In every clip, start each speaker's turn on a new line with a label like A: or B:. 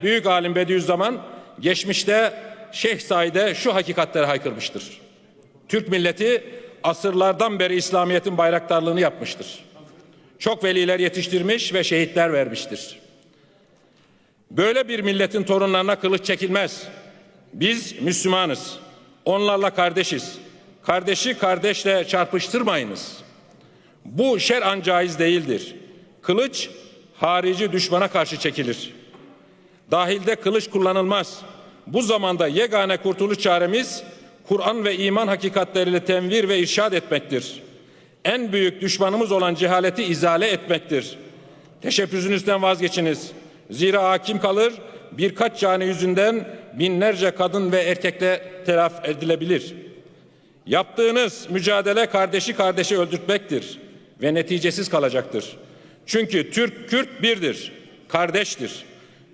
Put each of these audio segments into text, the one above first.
A: Büyük alim Bediüzzaman geçmişte Şeyh Said'e şu hakikatleri haykırmıştır. Türk milleti asırlardan beri İslamiyet'in bayraktarlığını yapmıştır. Çok veliler yetiştirmiş ve şehitler vermiştir. Böyle bir milletin torunlarına kılıç çekilmez. Biz Müslümanız. Onlarla kardeşiz. Kardeşi kardeşle çarpıştırmayınız. Bu şer'an caiz değildir. Kılıç harici düşmana karşı çekilir. Dahilde kılıç kullanılmaz. Bu zamanda yegane kurtuluş çaremiz Kur'an ve iman hakikatleriyle tenvir ve irşad etmektir. En büyük düşmanımız olan cehaleti izale etmektir. Teşebbüsünüzden vazgeçiniz. Zira hakim kalır birkaç cani yüzünden binlerce kadın ve erkekle telaf edilebilir. Yaptığınız mücadele kardeşi kardeşi öldürtmektir ve neticesiz kalacaktır. Çünkü Türk Kürt birdir, kardeştir.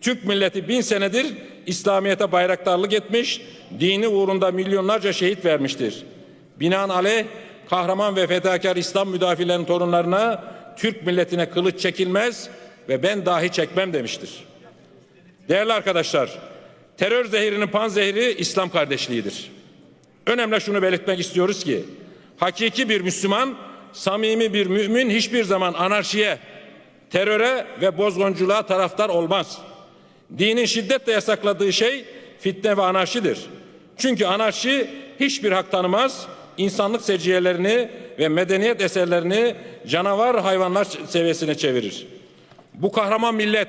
A: Türk milleti bin senedir İslamiyet'e bayraktarlık etmiş, dini uğrunda milyonlarca şehit vermiştir. Binaenaleyh kahraman ve fedakar İslam müdafilerinin torunlarına Türk milletine kılıç çekilmez ve ben dahi çekmem demiştir. Değerli arkadaşlar, terör zehirinin panzehri İslam kardeşliğidir. Önemli şunu belirtmek istiyoruz ki hakiki bir Müslüman, samimi bir mümin hiçbir zaman anarşiye, teröre ve bozgunculuğa taraftar olmaz. Dinin şiddetle yasakladığı şey fitne ve anarşidir. Çünkü anarşi hiçbir hak tanımaz, insanlık seciyelerini ve medeniyet eserlerini canavar hayvanlar seviyesine çevirir. Bu kahraman millet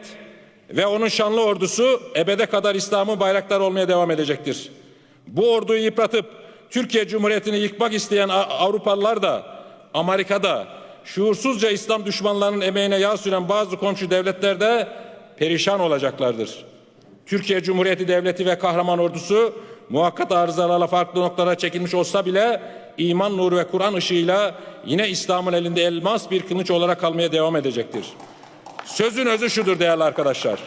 A: ve onun şanlı ordusu ebede kadar İslam'ın bayrakları olmaya devam edecektir. Bu orduyu yıpratıp Türkiye Cumhuriyeti'ni yıkmak isteyen Avrupalılar da Amerika'da şuursuzca İslam düşmanlarının emeğine yağ süren bazı komşu devletlerde perişan olacaklardır. Türkiye Cumhuriyeti Devleti ve kahraman ordusu muhakkat arızalarla farklı noktalara çekilmiş olsa bile iman nuru ve Kur'an ışığıyla yine İslam'ın elinde elmas bir kılıç olarak kalmaya devam edecektir. Sözün özü şudur değerli arkadaşlar.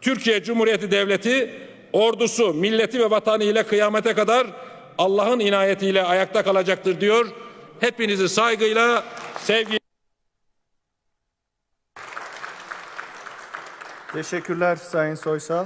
A: Türkiye Cumhuriyeti Devleti ordusu, milleti ve vatanı ile kıyamete kadar Allah'ın inayetiyle ayakta kalacaktır diyor. Hepinizi saygıyla, sevgiyle
B: Teşekkürler Sayın Soysal.